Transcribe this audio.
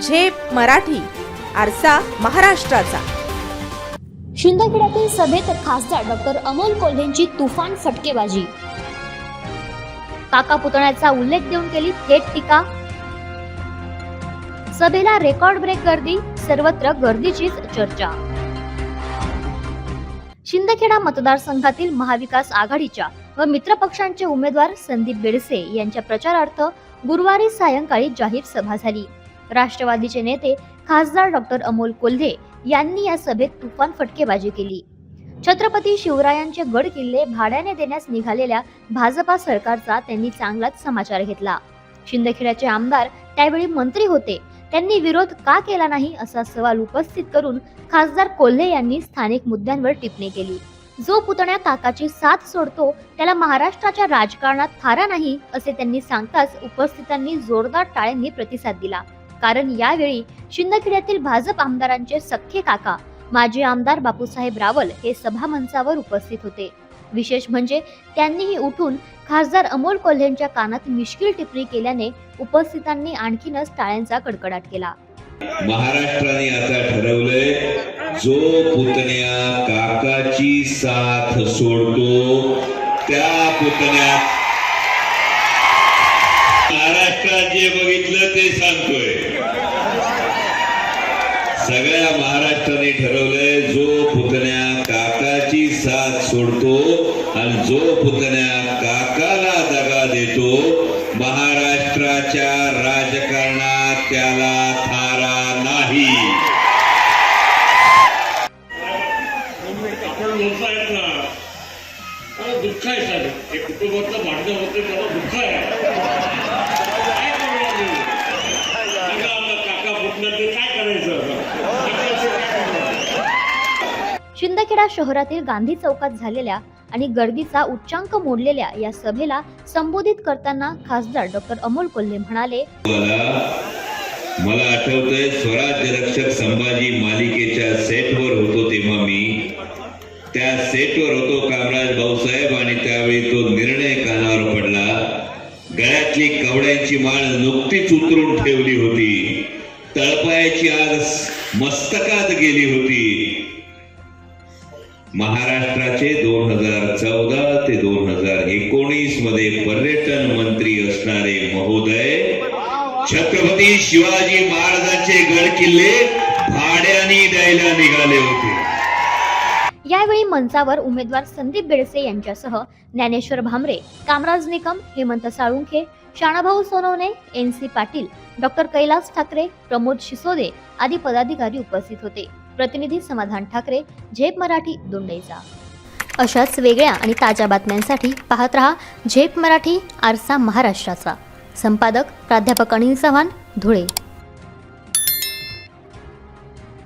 झेप मराठी आरसा महाराष्ट्राचा. शिंदखेड्यातील सभेत खासदार डॉक्टर अमोल कोल्हेंची तुफान फटकेबाजी. काका पुतण्याचा उल्लेख देऊन केली थेट टीका. सभेला रेकॉर्ड ब्रेक गर्दी सर्वत्र गर्दीचीच चर्चा. शिंदखेडा मतदारसंघातील महाविकास आघाडीच्या व मित्रपक्षांचे उमेदवार संदीप बेडसे यांच्या प्रचारार्थ गुरुवारी सायंकाळी जाहीर सभा झाली. राष्ट्रवादीचे नेते खासदार डॉक्टर अमोल कोल्हे यांनी या सभेत तुफान फटकेबाजी केली. छत्रपती शिवरायांचे गड किल्ले भाड्याने देण्यास निघालेल्या भाजपा सरकारचा त्यांनी चांगलाच समाचार घेतला. शिंदखेड्याचे आमदार त्यावेळी मंत्री होते. त्यांनी विरोध का केला नाही असा सवाल उपस्थित करून खासदार कोल्हे यांनी स्थानिक मुद्द्यांवर टिप्पणी केली. जो पुतण्या काकाची साथ सोडतो त्याला महाराष्ट्राच्या राजकारणात थारा नाही असे त्यांनी सांगताच उपस्थितांनी जोरदार टाळ्यांनी प्रतिसाद दिला. कारण यावेळी शिंदखेड्यातील भाजप आमदारांचे सख्खे काका माजी आमदार बापूसाहेब रावल हे सभामंचावर उपस्थित होते. विशेष म्हणजे त्यांनीही उठून खासदार अमोल कोल्हेंच्या कानात मिश्किल टिप्पणी केल्याने उपस्थितांनी आणखीनच टाळ्यांचा कडकडाट केला. महाराष्ट्राने आता ठरवलंय जो पुतण्या काकाची साथ सोडतो त्या पुतण्या महाराष्ट्रात जे बघितलं ते सांगतोय. सगळ्या महाराष्ट्राने ठरवलंय जो पुतण्या काकाची साथ सोडतो आणि जो पुतण्या काकाला दगा देतो महाराष्ट्राच्या राजकारणात त्याला थारा नाही. दुःख आहे साहेब. हे कुटुंबातलं भांडण होते त्याला दुःख आहे. शिंदखेडा शहरातील गांधी चौकात झालेल्या आणि गर्दीचा उच्चांक मोडलेल्या या सभेला संबोधित करताना खासदार डॉक्टर अमोल कोल्हे म्हणाले मला आठवतंय स्वराज्य रक्षक संभाजी मालिकेच्या सेटवर होतो तेव्हा मी. त्या सेटवर होतो कामराज भाऊसाहेब आणि त्यावेळी तो निर्णय कानावर पडला. गळ्यातली कवड्यांची माळ नुकतीच उतरून ठेवली होती. तळपायाची आज मस्तकात गेली होती. महाराष्ट्राचे दोन हजार चौदा ते दोन हजार एकोणीसमध्ये पर्यटन मंत्री असणारे महोदय छत्रपती शिवाजी महाराजांचे गड किल्ले भाड्याने द्यायला निघाले होते. यावेळी मंचावर उमेदवार संदीप बेडसे यांच्यासह Dnyaneshwar Bhamre Kamraj Nikam Hemant Salunkhe Shanabhau Sonawane N C Patil doctor Kailas Thackeray Pramod Shisode आदी पदाधिकारी उपस्थित होते. प्रतिनिधी समाधान ठाकरे झेप मराठी दोंडेचा अशाच वेगळ्या आणि ताज्या बातम्यांसाठी पाहत रहा झेप मराठी आरसा महाराष्ट्राचा. संपादक प्राध्यापक अनिल चव्हाण धुळे.